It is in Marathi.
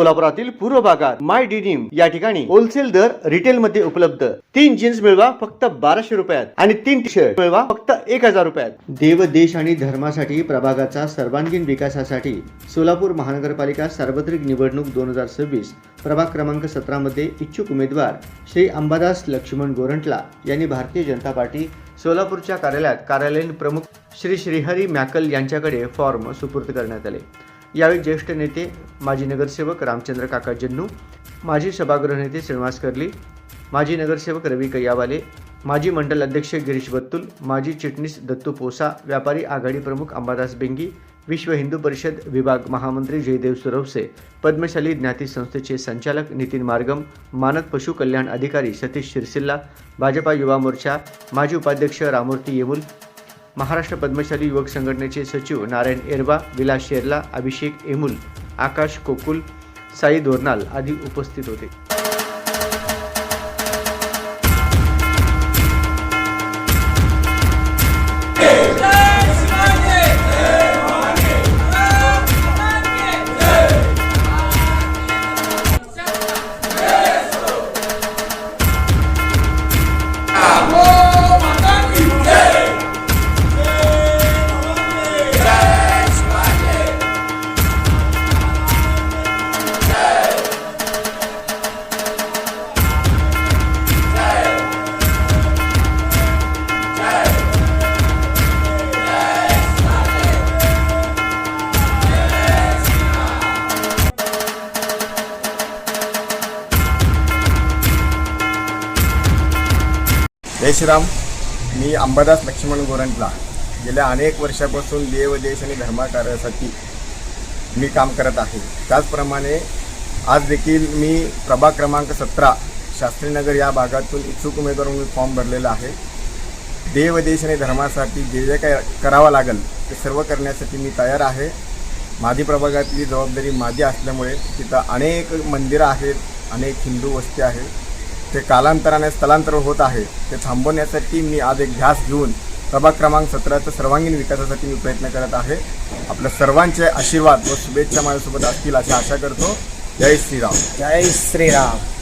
सोलापुरातील पूर्व भागात माय डिनिम या ठिकाणी होलसेल दर रिटेल मध्ये उपलब्ध. तीन जीन्स मिळवा फक्त बाराशे रुपयात आणि तीन टी शर्ट मिळवा फक्त एक हजार रुपयात. देव देश आणि धर्मासाठी प्रभागाचा सर्वांगीण विकासासाठी सोलापूर महानगरपालिका सार्वत्रिक निवडणूक दोन हजार सव्वीस प्रभाग क्रमांक सतरा मध्ये इच्छुक उमेदवार श्री अंबादास लक्ष्मण गोरंटला यांनी भारतीय जनता पार्टी सोलापूरच्या कार्यालयात कार्यालयीन प्रमुख श्री श्रीहरी मॅकल यांच्याकडे फॉर्म सुपूर्द करण्यात आले. यावेळी ज्येष्ठ नेते माजी नगरसेवक रामचंद्र काका जन्नू माजी सभागृह नेते श्रीनिवास कर्ली माजी नगरसेवक रवी कैयावाले माजी मंडल अध्यक्ष गिरीश बत्तुल माजी चिटणीस दत्तू पोसा व्यापारी आघाडी प्रमुख अंबादास बेंगी विश्व हिंदू परिषद विभाग महामंत्री जयदेव सुरवसे पद्मशाली ज्ञाती संस्थेचे संचालक नितीन मार्गम मानक पशु कल्याण अधिकारी सतीश शिरसिल्ला भाजपा युवा मोर्चा माजी उपाध्यक्ष रामूर्ती येमुल महाराष्ट्र पद्मशाली युवक संघटनेचे सचिव नारायण एरबा विलास शेरला अभिषेक एमुल आकाश कोकुल साई दोरनाल आदी उपस्थित होते. जय श्रीराम मी अंबादास लक्ष्मण गोरंटला गेल्या अनेक वर्षापासून देव देश आणि धर्माकार्यासाठी मी काम करत आहे. त्याचप्रमाणे आज देखील मी प्रभाग क्रमांक सतरा शास्त्रीनगर या भागातून इच्छुक उमेदवार म्हणून फॉर्म भरलेला आहे. देव देश आणि धर्मासाठी जे जे काय करावं लागेल ते सर्व करण्यासाठी मी तयार आहे. माझी प्रभागातली जबाबदारी माझी असल्यामुळे तिथं अनेक मंदिरं आहेत अनेक हिंदू वस्ती आहेत. ते कालांतराने स्थलांतर होत आहे. ते थांबवण्यासाठी मी आज एक ध्यास घेऊन प्रभाग क्रमांक सतराच्या सर्वांगीण विकासासाठी मी प्रयत्न करत आहे. आपल्या सर्वांचे आशीर्वाद व शुभेच्छा माझ्यासोबत असतील अशी आशा करतो. जय श्रीराम. जय श्रीराम.